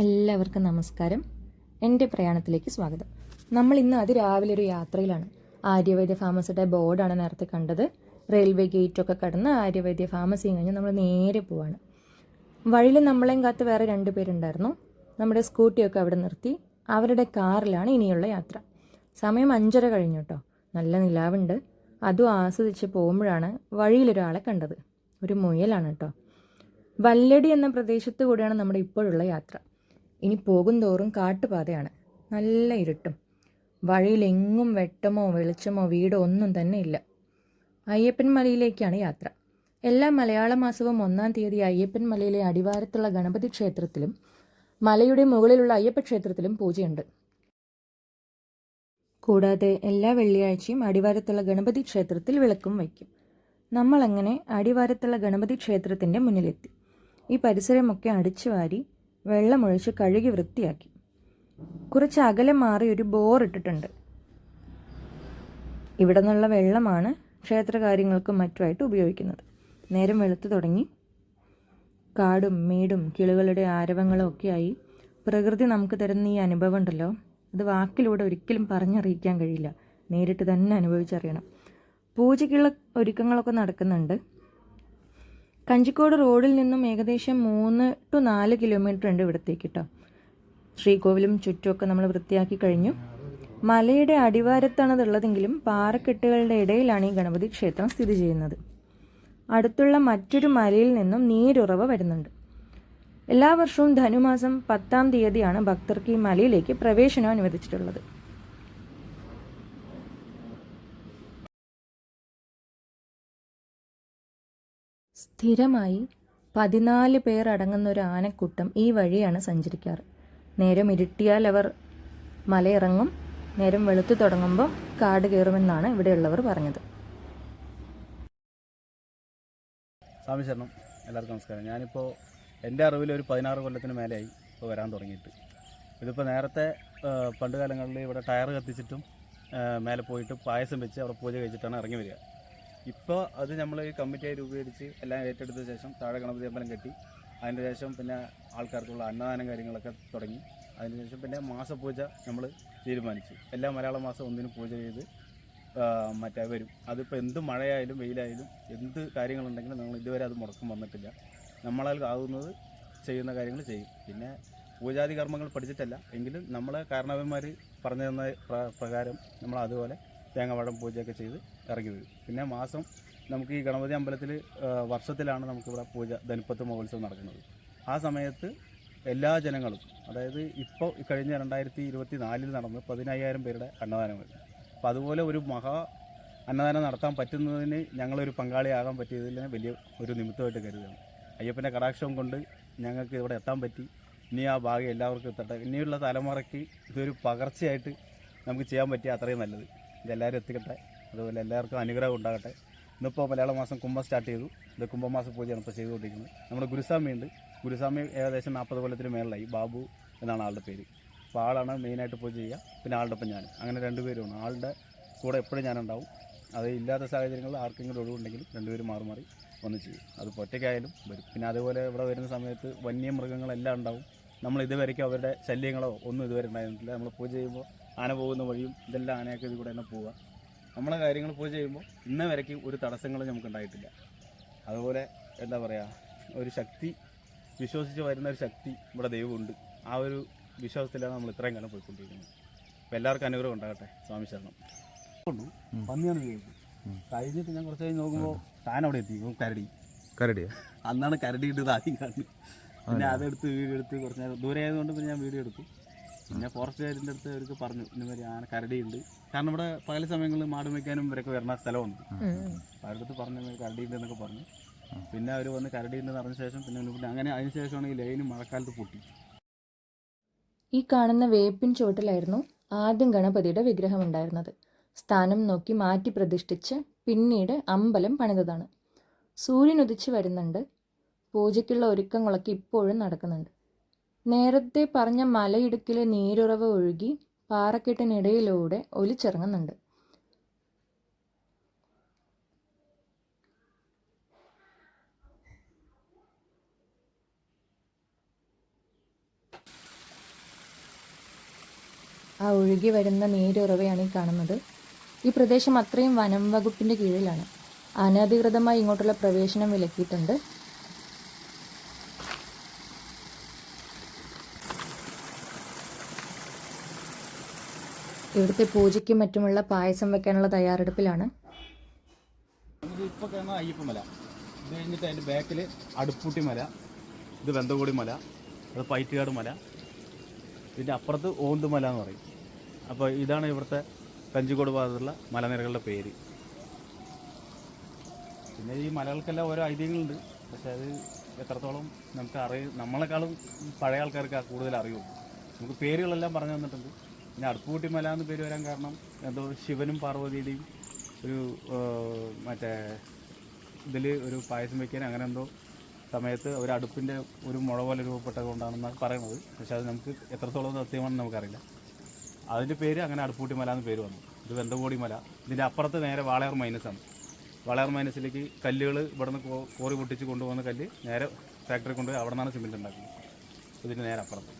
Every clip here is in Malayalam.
എല്ലാവർക്കും നമസ്കാരം. എന്റെ പ്രയാണത്തിലേക്ക് സ്വാഗതം. നമ്മൾ ഇന്ന് അതിരാവിലെ ഒരു യാത്രയിലാണ്. ആര്യവൈദ്യ ഫാമസിയുടെ ബോർഡാണ് നേരത്തെ കണ്ടത്. റെയിൽവേ ഗേറ്റൊക്കെ കടന്ന് ആര്യവൈദ്യ ഫാമസി കഴിഞ്ഞ് നമ്മൾ നേരെ പോവാണ്. വഴിയിൽ നമ്മളെയും കാത്ത് വേറെ രണ്ട് പേരുണ്ടായിരുന്നു. നമ്മുടെ സ്കൂട്ടിയൊക്കെ അവിടെ നിർത്തി. അവരുടെ കാറിലാണ് ഇനിയുള്ള യാത്ര. സമയം അഞ്ചര കഴിഞ്ഞു കേട്ടോ. നല്ല നിലാവുണ്ട്. അതും ആസ്വദിച്ച് പോകുമ്പോഴാണ് വഴിയിലൊരാളെ കണ്ടത്. ഒരു മുയലാണ് കേട്ടോ. വല്ലടി എന്ന പ്രദേശത്ത് കൂടിയാണ് നമ്മുടെ ഇപ്പോഴുള്ള യാത്ര. ഇനി പോകും തോറും കാട്ടുപാതയാണ്. നല്ല ഇരുട്ടും. വഴിയിലെങ്ങും വെട്ടമോ വെളിച്ചമോ വീടോ ഒന്നും തന്നെ ഇല്ല. അയ്യപ്പൻ മലയിലേക്കാണ് യാത്ര. എല്ലാ മലയാള മാസവും ഒന്നാം തീയതി അയ്യപ്പൻ മലയിലെ അടിവാരത്തുള്ള ഗണപതി ക്ഷേത്രത്തിലും മലയുടെ മുകളിലുള്ള അയ്യപ്പ ക്ഷേത്രത്തിലും പൂജയുണ്ട്. കൂടാതെ എല്ലാ വെള്ളിയാഴ്ചയും അടിവാരത്തുള്ള ഗണപതി ക്ഷേത്രത്തിൽ വിളക്കും വയ്ക്കും. നമ്മളങ്ങനെ അടിവാരത്തുള്ള ഗണപതി ക്ഷേത്രത്തിന്റെ മുന്നിലെത്തി. ഈ പരിസരമൊക്കെ അടിച്ചു വാരി വെള്ളമൊഴിച്ച് കഴുകി വൃത്തിയാക്കി. കുറച്ച് അകലം മാറി ഒരു ബോർ ഇട്ടിട്ടുണ്ട്. ഇവിടെ നിന്നുള്ള വെള്ളമാണ് ക്ഷേത്രകാര്യങ്ങൾക്കും മറ്റുമായിട്ട് ഉപയോഗിക്കുന്നത്. നേരം വെളുത്തു തുടങ്ങി. കാടും മേടും കിളികളുടെ ആരവങ്ങളും ഒക്കെയായി പ്രകൃതി നമുക്ക് തരുന്ന ഈ അനുഭവം ഉണ്ടല്ലോ. അത് വാക്കിലൂടെ ഒരിക്കലും പറഞ്ഞറിയിക്കാൻ കഴിയില്ല. നേരിട്ട് തന്നെ അനുഭവിച്ചറിയണം. പൂജയ്ക്കുള്ള ഒരുക്കങ്ങളൊക്കെ നടക്കുന്നുണ്ട്. കഞ്ചിക്കോട് റോഡിൽ നിന്നും ഏകദേശം മൂന്ന് ടു നാല് കിലോമീറ്റർ ഉണ്ട് ഇവിടത്തേക്ക് കേട്ടോ ശ്രീകോവിലും ചുറ്റുമൊക്കെ നമ്മൾ വൃത്തിയാക്കി കഴിഞ്ഞു. മലയുടെ അടിവാരത്താണ് പാറക്കെട്ടുകളുടെ ഇടയിലാണ് ഈ ഗണപതി ക്ഷേത്രം സ്ഥിതി ചെയ്യുന്നത്. അടുത്തുള്ള മറ്റൊരു മലയിൽ നിന്നും നീരുറവ വരുന്നുണ്ട്. എല്ലാ വർഷവും ധനുമാസം പത്താം തീയതിയാണ് ഭക്തർക്ക് ഈ മലയിലേക്ക് പ്രവേശനം അനുവദിച്ചിട്ടുള്ളത്. സ്ഥിരമായി പതിനാല് പേർ അടങ്ങുന്ന ഒരു ആനക്കൂട്ടം ഈ വഴിയാണ് സഞ്ചരിക്കാറ്. നേരം ഇരുട്ടിയാൽ അവർ മലയിറങ്ങും നേരം വെളുത്തു തുടങ്ങുമ്പോൾ കാട് കയറുമെന്നാണ് ഇവിടെയുള്ളവർ പറഞ്ഞത്. സ്വാമി ശരണം എല്ലാവർക്കും നമസ്കാരം. ഞാനിപ്പോൾ എന്റെ അറിവിൽ ഒരു പതിനാറ് കൊല്ലത്തിന് മേലെയായി ഇപ്പോൾ വരാൻ തുടങ്ങിയിട്ട്. ഇതിപ്പോൾ നേരത്തെ പണ്ട് കാലങ്ങളിൽ ഇവിടെ ടയർ കത്തിച്ചിട്ടും മേലെ പോയിട്ട് പായസം വെച്ച് അവിടെ പൂജ കഴിച്ചിട്ടാണ് ഇറങ്ങി വരിക. ഇപ്പോൾ അത് നമ്മൾ കമ്മിറ്റിയായി രൂപീകരിച്ച് എല്ലാം ഏറ്റെടുത്ത ശേഷം താഴെ ഗണപതി അമ്പലം കെട്ടി അതിന് ശേഷം പിന്നെ ആൾക്കാർക്കുള്ള അന്നദാനം കാര്യങ്ങളൊക്കെ തുടങ്ങി. അതിനുശേഷം പിന്നെ മാസപൂജ നമ്മൾ തീരുമാനിച്ചു. എല്ലാ മലയാള മാസം ഒന്നിനും പൂജ ചെയ്ത് മറ്റേ വരും. അതിപ്പോൾ എന്ത് മഴയായാലും വെയിലായാലും എന്ത് കാര്യങ്ങളുണ്ടെങ്കിലും നമ്മൾ ഇതുവരെ അത് മുടക്കം വന്നിട്ടില്ല. നമ്മളാൽ ആകുന്നത് ചെയ്യുന്ന കാര്യങ്ങൾ ചെയ്യും. പിന്നെ പൂജാതി കർമ്മങ്ങൾ പഠിച്ചിട്ടല്ല. എങ്കിലും നമ്മളെ കാരണവന്മാർ പറഞ്ഞു തന്ന പ്രകാരം നമ്മൾ അതുപോലെ തേങ്ങാവടം പൂജയൊക്കെ ചെയ്ത് ഇറങ്ങി വരും പിന്നെ മാസം നമുക്ക് ഈ ഗണപതി അമ്പലത്തിൽ വർഷത്തിലാണ് നമുക്കിവിടെ പൂജ ധനുപ്പത്ത് മഹോത്സവം നടക്കുന്നത്. ആ സമയത്ത് എല്ലാ ജനങ്ങളും അതായത് ഇപ്പോൾ കഴിഞ്ഞ രണ്ടായിരത്തി ഇരുപത്തി നാലിൽ നടന്ന് പതിനയ്യായിരം പേരുടെ അന്നദാനമായിരുന്നു അപ്പോൾ അതുപോലെ ഒരു മഹാ അന്നദാനം നടത്താൻ പറ്റുന്നതിന് ഞങ്ങളൊരു പങ്കാളിയാകാൻ പറ്റിയതിൽ വലിയ ഒരു നിമിത്തമായിട്ട് കരുതുകയാണ്. അയ്യപ്പന്റെ കടാക്ഷം കൊണ്ട് ഞങ്ങൾക്ക് ഇവിടെ എത്താൻ പറ്റി. ഇനി ആ ഭാഗം എല്ലാവർക്കും എത്തട്ടെ. ഇനിയുള്ള തലമുറയ്ക്ക് ഇതൊരു പകർച്ചയായിട്ട് നമുക്ക് ചെയ്യാൻ പറ്റിയ അത്രയും നല്ലത്. ഇതെല്ലാവരും എത്തിക്കട്ടെ. അതുപോലെ എല്ലാവർക്കും അനുഗ്രഹം ഉണ്ടാകട്ടെ. ഇന്നിപ്പോൾ മലയാള മാസം കുംഭം സ്റ്റാർട്ട് ചെയ്തു. ഇത് കുംഭമാസ പൂജയാണ് ഇപ്പോൾ ചെയ്തുകൊണ്ടിരിക്കുന്നത്. നമ്മുടെ ഗുരുസ്വാമി ഉണ്ട്. ഗുരുസ്വാമി ഏകദേശം നാൽപ്പത് കൊല്ലത്തിന് മേളിലായി. ബാബു എന്നാണ് ആളുടെ പേര്. അപ്പോൾ ആളാണ് മെയിനായിട്ട് പൂജ ചെയ്യുക. പിന്നെ ആളുടെ ഒപ്പം ഞാൻ. അങ്ങനെ രണ്ടുപേരുമാണ് ആളുടെ കൂടെ എപ്പോഴും ഞാനുണ്ടാവും. അത് ഇല്ലാത്ത സാഹചര്യങ്ങളിൽ ആർക്കെങ്കിലും ഒഴിവുണ്ടെങ്കിലും രണ്ടുപേരും മാറി മാറി വന്ന് ചെയ്യും. അത് ഒറ്റയ്ക്കായാലും വരും. പിന്നെ അതുപോലെ ഇവിടെ വരുന്ന സമയത്ത് വന്യമൃഗങ്ങളെല്ലാം ഉണ്ടാവും. നമ്മൾ ഇതുവരേക്കും അവരുടെ ശല്യങ്ങളോ ഒന്നും ഇതുവരെ ഉണ്ടായിരുന്നില്ല നമ്മൾ പൂജ ചെയ്യുമ്പോൾ ആന പോകുന്ന വഴിയും ഇതെല്ലാം ആനയൊക്കെ ഇതിൽ കൂടെ തന്നെ പോവുക. നമ്മളെ കാര്യങ്ങൾ പോയി ചെയ്യുമ്പോൾ ഇന്ന വരയ്ക്ക് ഒരു തടസ്സങ്ങളും നമുക്ക് ഉണ്ടായിട്ടില്ല അതുപോലെ എന്താ പറയുക ഒരു ശക്തി വിശ്വസിച്ച് വരുന്ന ഒരു ശക്തി ഇവിടെ ദൈവമുണ്ട്. ആ ഒരു വിശ്വാസത്തിലാണ് നമ്മൾ ഇത്രയും കാലം പോയിക്കൊണ്ടിരിക്കുന്നത്. അപ്പോൾ എല്ലാവർക്കും അനുഗ്രഹം ഉണ്ടാകട്ടെ സ്വാമി ശരണം. പന്നിയാണ് കേൾക്കും കഴിഞ്ഞിട്ട് ഞാൻ കുറച്ച് കഴിഞ്ഞ് നോക്കുമ്പോൾ താൻ അവിടെ എത്തി കരടി. കരടി അന്നാണ് കരടി ഇട്ടത് ആദ്യം കാണുന്നത്. പിന്നെ അതെടുത്ത് വീഡിയോ എടുത്ത് കുറച്ച് നേരം ദൂരെ ആയതുകൊണ്ട് പിന്നെ ഞാൻ വീഡിയോ എടുത്തു. പിന്നെ ഫോറസ്റ്റുകാരിന്റെ അടുത്ത് അവർക്ക് പറഞ്ഞു ഇന്നുമാതിരി ആന കരടിയുണ്ട്. കാരണം ഇവിടെ പകൽ സമയങ്ങളിൽ മാട് വയ്ക്കാനും ഇവരൊക്കെ വരുന്ന സ്ഥലമുണ്ട്. അവരടുത്ത് പറഞ്ഞു കരടി കരടിയുണ്ട് എന്നൊക്കെ പറഞ്ഞു. പിന്നെ അവർ വന്ന് കരടിയുണ്ടെന്ന് അറിഞ്ഞ ശേഷം പിന്നെ പിന്നെ അങ്ങനെ അതിന് ശേഷമാണ് ഈ ലൈനും മഴക്കാലത്ത് പൊട്ടി. ഈ കാണുന്ന വേപ്പിൻ ചുവട്ടിലായിരുന്നു ആദ്യം ഗണപതിയുടെ വിഗ്രഹം ഉണ്ടായിരുന്നത്. സ്ഥാനം നോക്കി മാറ്റി പ്രതിഷ്ഠിച്ച് പിന്നീട് അമ്പലം പണിതതാണ്. സൂര്യൻ ഉദിച്ചു വരുന്നുണ്ട്. പൂജയ്ക്കുള്ള ഒരുക്കങ്ങളൊക്കെ ഇപ്പോഴും നടക്കുന്നുണ്ട്. നേരത്തെ പറഞ്ഞ മലയിടുക്കിലെ നീരുറവ് ഒഴുകി പാറക്കെട്ടിനിടയിലൂടെ ഒലിച്ചിറങ്ങുന്നുണ്ട്. ആ ഒഴുകി വരുന്ന നീരുറവയാണ് ഈ കാണുന്നത്. ഈ പ്രദേശം അത്രയും വനം വകുപ്പിന്റെ കീഴിലാണ്. അനധികൃതമായി ഇങ്ങോട്ടുള്ള പ്രവേശനം വിലക്കിയിട്ടുണ്ട്. ഇവിടുത്തെ പൂജയ്ക്കും മറ്റുമുള്ള പായസം വെക്കാനുള്ള തയ്യാറെടുപ്പിലാണ്. ഇപ്പോൾ കാണുന്ന അയ്യപ്പമല ഇത് കഴിഞ്ഞിട്ട് അതിന്റെ ബാക്കിൽ അടുപ്പൂട്ടി മല. ഇത് വെന്തകോടി മല. അത് പൈറ്റുകാട് മല. ഇതിന്റെ അപ്പുറത്ത് ഓന്തുമല എന്ന് പറയും. അപ്പോൾ ഇതാണ് ഇവിടുത്തെ കഞ്ചിക്കോട് ഭാഗത്തുള്ള മലനിരകളുടെ പേര്. പിന്നെ ഈ മലകൾക്കെല്ലാം ഓരോ ഐതിഹ്യങ്ങളുണ്ട്. പക്ഷെ അത് എത്രത്തോളം നമുക്ക് അറിയ നമ്മളെക്കാളും പഴയ ആൾക്കാർക്ക് കൂടുതൽ അറിയുള്ളൂ നമുക്ക് പേരുകളെല്ലാം പറഞ്ഞു തന്നിട്ടുണ്ട്. പിന്നെ അടുപ്പൂട്ടി മല എന്ന് പേര് വരാൻ കാരണം എന്തോ ശിവനും പാർവതിയുടെയും ഒരു മറ്റേ ഇതിൽ ഒരു പായസം വയ്ക്കാൻ അങ്ങനെ എന്തോ സമയത്ത് ഒരു അടുപ്പിന്റെ ഒരു മുള പോലെ രൂപപ്പെട്ടത് കൊണ്ടാണെന്നാണ് പറയുന്നത്. പക്ഷെ അത് നമുക്ക് എത്രത്തോളം സത്യമാണെന്ന് നമുക്കറിയില്ല. അതിന്റെ പേര് അങ്ങനെ അടുപ്പൂട്ടി മല എന്ന് പേര് വന്നു. ഇത് വെന്തകോടി മല ഇതിന്റെ അപ്പുറത്ത് നേരെ വാളയാർ മൈനസാണ്. വാളയാർ മൈനസിലേക്ക് കല്ലുകൾ ഇവിടെ നിന്ന് കോറി പൊട്ടിച്ച് കൊണ്ടുപോകുന്ന കല്ല് നേരെ ഫാക്ടറി കൊണ്ടുപോയി അവിടെ നിന്നാണ് സിമെന്റ് ഉണ്ടാക്കുന്നത് ഇതിന്റെ നേരെ അപ്പുറത്ത്.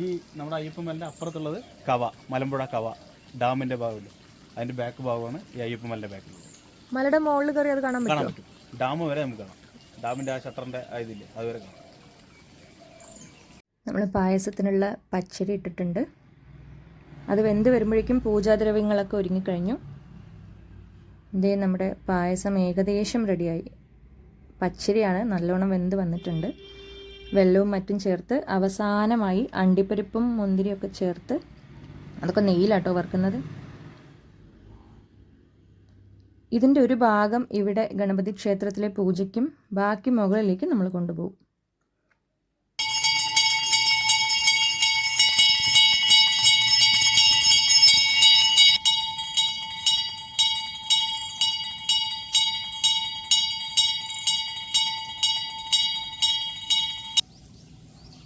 ഈ നമ്മുടെ അയ്യപ്പമലിന്റെ അപ്പുറത്തുള്ളത് കവ മലമ്പുഴ കവ ഡാമിന്റെ ഭാഗമില്ല അതിന്റെ ബാക്ക് ഭാഗമാണ് ഈ അയ്യപ്പമലിന്റെ ബാക്ക് മലയുടെ മുകളിൽ കയറി അത് കാണാൻ കാണാൻ പറ്റും. ഡാം വരെ നമുക്ക് കാണാം. ഡാമിന്റെ ആ ഷട്ടറിന്റെ ആ ഇതില്ലേ അതുവരെ കാണാം. നമ്മൾ പായസത്തിനുള്ള പച്ചരി ഇട്ടിട്ടുണ്ട്. അത് വെന്ത് വരുമ്പോഴേക്കും പൂജാദ്രവ്യങ്ങളൊക്കെ ഒരുങ്ങിക്കഴിഞ്ഞു. ഇതേ നമ്മുടെ പായസം ഏകദേശം റെഡിയായി പച്ചരിയാണ് നല്ലോണം വെന്ത് വന്നിട്ടുണ്ട്. വെള്ളവും മറ്റും ചേർത്ത് അവസാനമായി അണ്ടിപ്പരിപ്പും മുന്തിരിയൊക്കെ ചേർത്ത് അതൊക്കെ നെയ്യിലാട്ടോ വറുക്കുന്നത്. ഇതിന്റെ ഒരു ഭാഗം ഇവിടെ ഗണപതി ക്ഷേത്രത്തിലെ പൂജയ്ക്കും ബാക്കി മുകളിലേക്ക് നമ്മൾ കൊണ്ടുപോകും.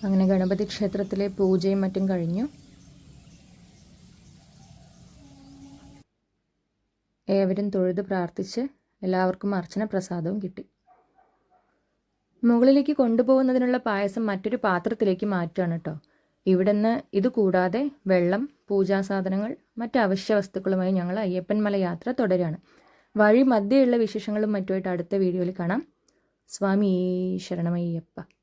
അങ്ങനെ ഗണപതി ക്ഷേത്രത്തിലെ പൂജയും മറ്റും കഴിഞ്ഞു. ഏവരും തൊഴുത് പ്രാർത്ഥിച്ച് എല്ലാവർക്കും അർച്ചന പ്രസാദവും കിട്ടി. മുകളിലേക്ക് കൊണ്ടുപോകുന്നതിനുള്ള പായസം മറ്റൊരു പാത്രത്തിലേക്ക് മാറ്റുകയാണ് കേട്ടോ. ഇവിടുന്ന് ഇത് കൂടാതെ വെള്ളം പൂജാസാധനങ്ങൾ മറ്റ് അവശ്യ വസ്തുക്കളുമായി ഞങ്ങൾ അയ്യപ്പൻമല യാത്ര തുടരുകയാണ്. വഴി മധ്യയുള്ള വിശേഷങ്ങളും മറ്റുമായിട്ട് അടുത്ത വീഡിയോയിൽ കാണാം. സ്വാമി ശരണമയ്യപ്പ.